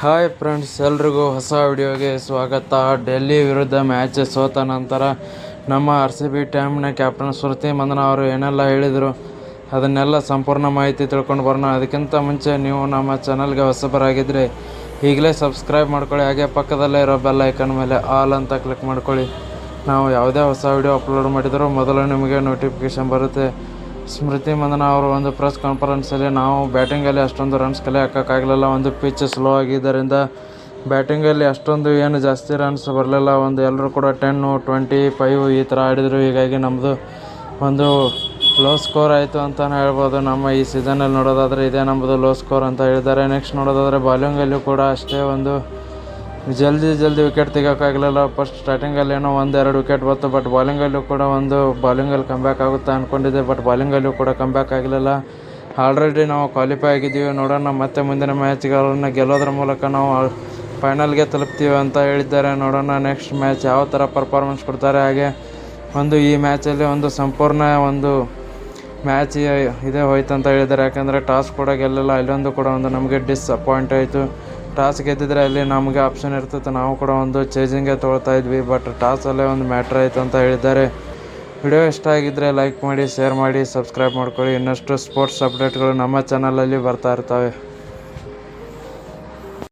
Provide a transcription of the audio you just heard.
Hi friends ಎಲ್ರಿಗೂ ಹೊಸ ವಿಡಿಯೋಗೆ ಸ್ವಾಗತ. ಡೆಲ್ಲಿ ವಿರುದ್ಧ ಮ್ಯಾಚ್ ಸೋತ ನಂತರ ನಮ್ಮ ಆರ್ ಸಿ ಬಿ ಟೀಮ್ನ ಕ್ಯಾಪ್ಟನ್ ಸ್ಮೃತಿ ಮಂದನ ಅವರು ಏನೆಲ್ಲ ಹೇಳಿದರು, ಅದನ್ನೆಲ್ಲ ಸಂಪೂರ್ಣ ಮಾಹಿತಿ ತಿಳ್ಕೊಂಡು ಬರೋಣ. ಅದಕ್ಕಿಂತ ಮುಂಚೆ ನೀವು ನಮ್ಮ ಚಾನಲ್ಗೆ ಹೊಸಬರಾಗಿದ್ದರೆ ಈಗಲೇ ಸಬ್ಸ್ಕ್ರೈಬ್ ಮಾಡ್ಕೊಳ್ಳಿ. ಹಾಗೆ ಪಕ್ಕದಲ್ಲೇ ಇರೋ ಬೆಲ್ ಐಕನ್ ಮೇಲೆ ಆಲ್ ಅಂತ ಕ್ಲಿಕ್ ಮಾಡ್ಕೊಳ್ಳಿ. ನಾವು ಯಾವುದೇ ಹೊಸ ವಿಡಿಯೋ ಅಪ್ಲೋಡ್ ಮಾಡಿದರೂ ಮೊದಲು ನಿಮಗೆ ನೋಟಿಫಿಕೇಷನ್ ಬರುತ್ತೆ. ಸ್ಮೃತಿ ಮಂದನ ಅವರು ಒಂದು ಪ್ರೆಸ್ ಕಾನ್ಫರೆನ್ಸಲ್ಲಿ ನಾವು ಬ್ಯಾಟಿಂಗಲ್ಲಿ ಅಷ್ಟೊಂದು ರನ್ಸ್ ಕಲೆ ಹಾಕೋಕ್ಕಾಗಲಿಲ್ಲ. ಒಂದು ಪಿಚ್ ಸ್ಲೋ ಆಗಿದ್ದರಿಂದ ಬ್ಯಾಟಿಂಗಲ್ಲಿ ಅಷ್ಟೊಂದು ಏನು ಜಾಸ್ತಿ ರನ್ಸ್ ಬರಲಿಲ್ಲ. ಒಂದು ಎಲ್ಲರೂ ಕೂಡ ಟೆನ್ನು ಟ್ವೆಂಟಿ ಫೈವ್ ಈ ಥರ ಆಡಿದರು. ಹೀಗಾಗಿ ನಮ್ಮದು ಒಂದು ಲೋ ಸ್ಕೋರ್ ಆಯಿತು ಅಂತಲೇ ಹೇಳ್ಬೋದು. ನಮ್ಮ ಈ ಸೀಸನಲ್ಲಿ ನೋಡೋದಾದರೆ ಇದೇ ನಮ್ಮದು ಲೋ ಸ್ಕೋರ್ ಅಂತ ಹೇಳಿದ್ದಾರೆ. ನೆಕ್ಸ್ಟ್ ನೋಡೋದಾದರೆ ಬಾಲಿಂಗಲ್ಲೂ ಕೂಡ ಅಷ್ಟೇ ಒಂದು ಜಲ್ದಿ ಜಲ್ದಿ ವಿಕೆಟ್ ತೆಗಿಯೋಕ್ಕಾಗಲಿಲ್ಲ ಫಸ್ಟ್ ಸ್ಟಾರ್ಟಿಂಗಲ್ಲಿ ಏನೋ ಒಂದೆರಡು ವಿಕೆಟ್ ಬಂತು ಬಟ್ ಬಾಲಿಂಗಲ್ಲೂ ಕೂಡ ಒಂದು ಬಾಲಿಂಗಲ್ಲಿ ಕಮ್ಬ್ಯಾಕ್ ಆಗುತ್ತೆ ಅಂದ್ಕೊಂಡಿದ್ದೆ ಬಟ್ ಬಾಲಿಂಗಲ್ಲೂ ಕೂಡ ಕಮ್ಬ್ಯಾಕ್ ಆಗಲಿಲ್ಲ. ಆಲ್ರೆಡಿ ನಾವು ಕ್ವಾಲಿಫೈ ಆಗಿದ್ದೀವಿ. ನೋಡೋಣ, ಮತ್ತೆ ಮುಂದಿನ ಮ್ಯಾಚ್ಗಳನ್ನು ಗೆಲ್ಲೋದ್ರ ಮೂಲಕ ನಾವು ಫೈನಲ್ಗೆ ತಲುಪ್ತೀವಿ ಅಂತ ಹೇಳಿದ್ದಾರೆ. ನೋಡೋಣ ನೆಕ್ಸ್ಟ್ ಮ್ಯಾಚ್ ಯಾವ ಥರ ಪರ್ಫಾರ್ಮೆನ್ಸ್ ಕೊಡ್ತಾರೆ. ಹಾಗೆ ಒಂದು ಈ ಮ್ಯಾಚಲ್ಲಿ ಒಂದು ಸಂಪೂರ್ಣ ಒಂದು ಮ್ಯಾಚ್ ಇದೇ ಹೋಯ್ತು ಅಂತ ಹೇಳಿದ್ದಾರೆ. ಯಾಕಂದರೆ ಟಾಸ್ ಕೂಡ ಗೆಲ್ಲಲ್ಲ. ಅಲ್ಲೊಂದು ಕೂಡ ಒಂದು ನಮಗೆ ಡಿಸಪಾಯಿಂಟ್ ಆಯಿತು. ಟಾಸ್ ಗೆದ್ದಿದ್ರೆ ಅಲ್ಲಿ ನಮಗೆ ಆಪ್ಷನ್ ಇರ್ತಿತ್ತು ನಾವು ಕೂಡ ಒಂದು ಚೇಜಿಂಗೇ ತೊಗೊಳ್ತಾ ಇದ್ವಿ ಬಟ್ ಟಾಸಲ್ಲೇ ಒಂದು ಮ್ಯಾಟ್ರ್ ಆಯಿತು ಅಂತ ಹೇಳಿದ್ದಾರೆ. ವಿಡಿಯೋ ಇಷ್ಟ ಆಗಿದ್ದರೆ ಲೈಕ್ ಮಾಡಿ ಶೇರ್ ಮಾಡಿ ಸಬ್ಸ್ಕ್ರೈಬ್ ಮಾಡ್ಕೊಳ್ಳಿ. ಇನ್ನಷ್ಟು ಸ್ಪೋರ್ಟ್ಸ್ ಅಪ್ಡೇಟ್ಗಳು ನಮ್ಮ ಚಾನಲಲ್ಲಿ ಬರ್ತಾ ಇರ್ತವೆ.